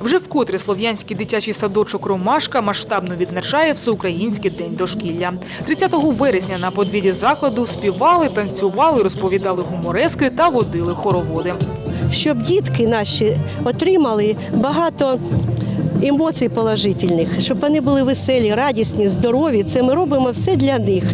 Вже вкотре слов'янський дитячий садочок Ромашка масштабно відзначає Всеукраїнський день дошкілля. 30 вересня на подвір'ї закладу співали, танцювали, розповідали гуморески та водили хороводи. щоб дітки наші отримали багато емоцій положительних, щоб вони були веселі, радісні, здорові. Це ми робимо все для них.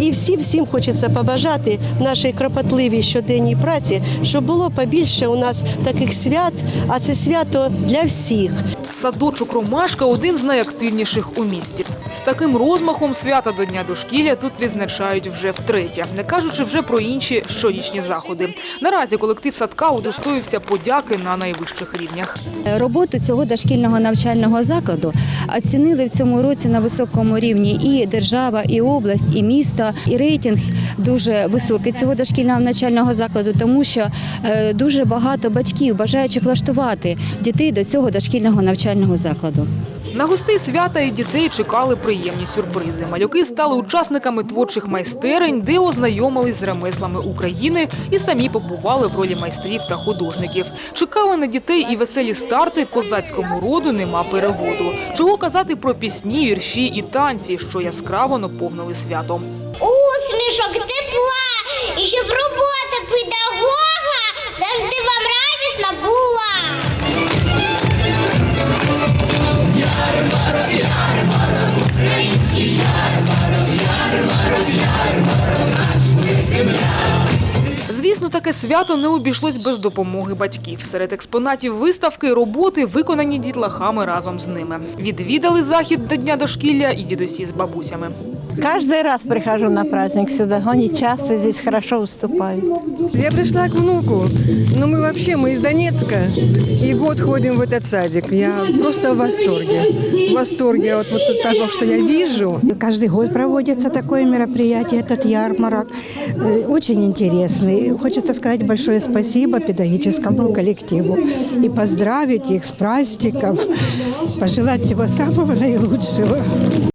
І всім всім хочеться побажати в нашій кропотливій щоденній праці, щоб було побільше у нас таких свят, а це свято для всіх. Садочок Ромашка один з найактивніших у місті. З таким розмахом свята до Дня дошкілля тут відзначають вже втретє, не кажучи вже про інші щорічні заходи. Наразі колектив садка удостоївся подяки на найвищих рівнях. Роботу цього дошкільного навчального закладу оцінили в цьому році на високому рівні і держава, і область, і місто, і рейтинг дуже високий цього дошкільного навчального закладу, тому що е, дуже багато батьків бажаючих влаштувати дітей до цього дошкільного навчального закладу. На гостей свята і дітей чекали приємні сюрпризи. Малюки стали учасниками творчих майстерень, де ознайомились з ремеслами України і самі побували в ролі майстрів та художників. Чекали на дітей і веселі старти козацькому роду нема переводу. Чого казати про пісні, вірші і танці, що яскраво наповнили свято. усмішок, Звісно, таке свято не обійшлось без допомоги батьків. Серед експонатів виставки роботи виконані дітлахами разом з ними. Відвідали захід до Дня дошкілля і дідусі з бабусями. Каждый раз прихожу на праздник сюда. Они часто здесь хорошо выступают. Я пришла к внуку. Ну, мы вообще, мы из Донецка. И год ходим в этот садик. Я просто в восторге. В восторге от вот от того, что я вижу. Каждый год проводится такое мероприятие, этот ярмарок. Э, Очень интересный. Хочется сказать большое спасибо педагогическому коллективу и поздравить их с праздником, пожелать всего самого наилучшего.